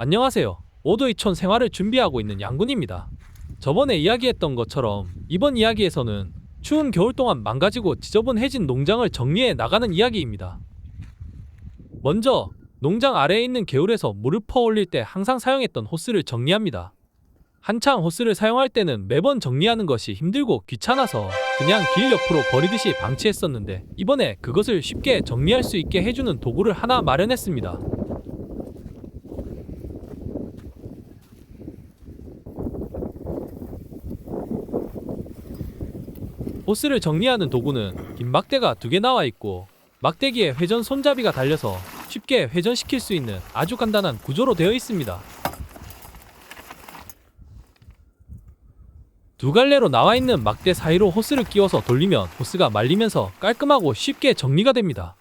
안녕하세요. 오도이촌 생활을 준비하고 있는 양군입니다. 저번에 이야기했던 것처럼 이번 이야기에서는 추운 겨울 동안 망가지고 지저분해진 농장을 정리해 나가는 이야기입니다. 먼저 농장 아래에 있는 개울에서 물을 퍼올릴 때 항상 사용했던 호스를 정리합니다. 한창 호스를 사용할 때는 매번 정리하는 것이 힘들고 귀찮아서 그냥 길 옆으로 버리듯이 방치했었는데 이번에 그것을 쉽게 정리할 수 있게 해주는 도구를 하나 마련했습니다. 호스를 정리하는 도구는 긴 막대가 두 개 나와 있고 막대기에 회전 손잡이가 달려서 쉽게 회전시킬 수 있는 아주 간단한 구조로 되어 있습니다. 두 갈래로 나와 있는 막대 사이로 호스를 끼워서 돌리면 호스가 말리면서 깔끔하고 쉽게 정리가 됩니다.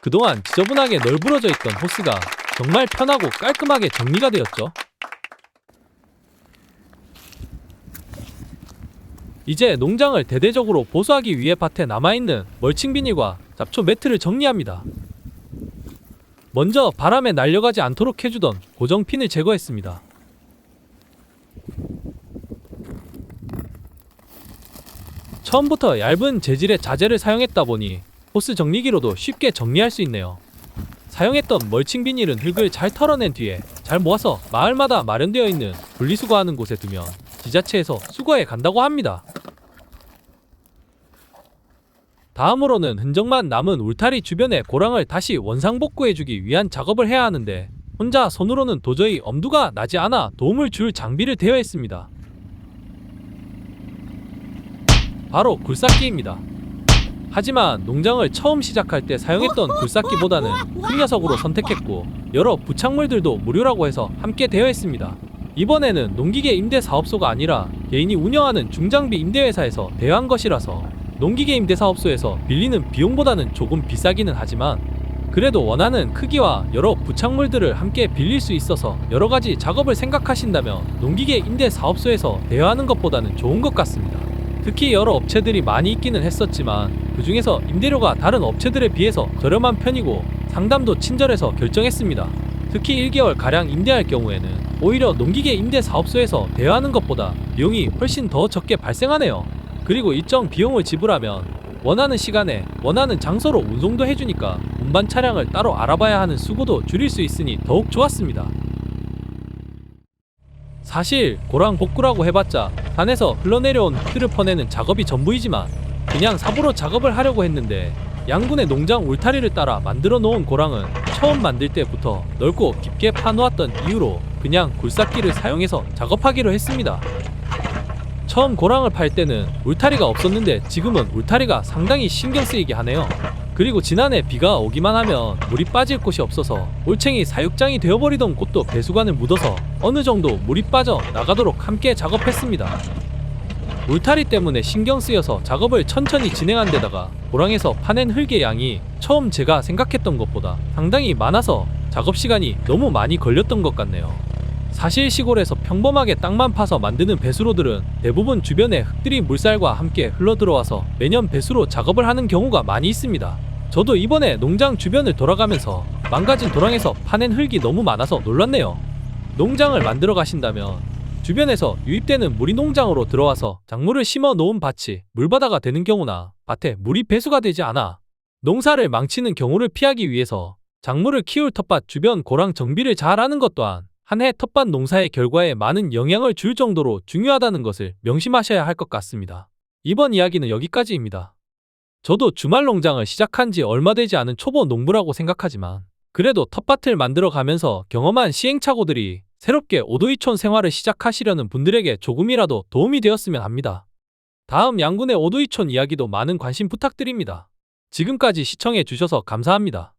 그동안 지저분하게 널브러져 있던 호스가 정말 편하고 깔끔하게 정리가 되었죠. 이제 농장을 대대적으로 보수하기 위해 밭에 남아있는 멀칭 비닐과 잡초 매트를 정리합니다. 먼저 바람에 날려가지 않도록 해주던 고정핀을 제거했습니다. 처음부터 얇은 재질의 자재를 사용했다 보니 호스 정리기로도 쉽게 정리할 수 있네요. 사용했던 멀칭 비닐은 흙을 잘 털어낸 뒤에 잘 모아서 마을마다 마련되어 있는 분리수거하는 곳에 두면 지자체에서 수거해 간다고 합니다. 다음으로는 흔적만 남은 울타리 주변의 고랑을 다시 원상복구해주기 위한 작업을 해야 하는데 혼자 손으로는 도저히 엄두가 나지 않아 도움을 줄 장비를 대여했습니다. 바로 굴삭기입니다. 하지만 농장을 처음 시작할 때 사용했던 굴삭기보다는 큰 녀석으로 선택했고 여러 부착물들도 무료라고 해서 함께 대여 했습니다. 이번에는 농기계 임대 사업소가 아니라 개인이 운영하는 중장비 임대회사에서 대여한 것이라서 농기계 임대 사업소에서 빌리는 비용보다는 조금 비싸기는 하지만 그래도 원하는 크기와 여러 부착물들을 함께 빌릴 수 있어서 여러 가지 작업을 생각하신다면 농기계 임대 사업소에서 대여하는 것보다는 좋은 것 같습니다. 특히 여러 업체들이 많이 있기는 했었지만 그 중에서 임대료가 다른 업체들에 비해서 저렴한 편이고 상담도 친절해서 결정했습니다. 특히 1개월 가량 임대할 경우에는 오히려 농기계 임대 사업소에서 대여하는 것보다 비용이 훨씬 더 적게 발생하네요. 그리고 일정 비용을 지불하면 원하는 시간에 원하는 장소로 운송도 해주니까 운반 차량을 따로 알아봐야 하는 수고도 줄일 수 있으니 더욱 좋았습니다. 사실 고랑 복구라고 해봤자 산에서 흘러내려온 흙들을 퍼내는 작업이 전부이지만 그냥 삽으로 작업을 하려고 했는데 양군의 농장 울타리를 따라 만들어 놓은 고랑은 처음 만들 때부터 넓고 깊게 파놓았던 이유로 그냥 굴삭기를 사용해서 작업하기로 했습니다. 처음 고랑을 팔 때는 울타리가 없었는데 지금은 울타리가 상당히 신경 쓰이게 하네요. 그리고 지난해 비가 오기만 하면 물이 빠질 곳이 없어서 올챙이 사육장이 되어버리던 곳도 배수관을 묻어서 어느 정도 물이 빠져 나가도록 함께 작업했습니다. 울타리 때문에 신경 쓰여서 작업을 천천히 진행한 데다가 고랑에서 파낸 흙의 양이 처음 제가 생각했던 것보다 상당히 많아서 작업 시간이 너무 많이 걸렸던 것 같네요. 사실 시골에서 평범하게 땅만 파서 만드는 배수로들은 대부분 주변에 흙들이 물살과 함께 흘러들어와서 매년 배수로 작업을 하는 경우가 많이 있습니다. 저도 이번에 농장 주변을 돌아가면서 망가진 도랑에서 파낸 흙이 너무 많아서 놀랐네요. 농장을 만들어 가신다면 주변에서 유입되는 물이 농장으로 들어와서 작물을 심어 놓은 밭이 물바다가 되는 경우나 밭에 물이 배수가 되지 않아 농사를 망치는 경우를 피하기 위해서 작물을 키울 텃밭 주변 고랑 정비를 잘 하는 것 또한 한 해 텃밭 농사의 결과에 많은 영향을 줄 정도로 중요하다는 것을 명심하셔야 할 것 같습니다. 이번 이야기는 여기까지입니다. 저도 주말 농장을 시작한 지 얼마 되지 않은 초보 농부라고 생각하지만 그래도 텃밭을 만들어 가면서 경험한 시행착오들이 새롭게 오도이촌 생활을 시작하시려는 분들에게 조금이라도 도움이 되었으면 합니다. 다음 양군의 오도이촌 이야기도 많은 관심 부탁드립니다. 지금까지 시청해 주셔서 감사합니다.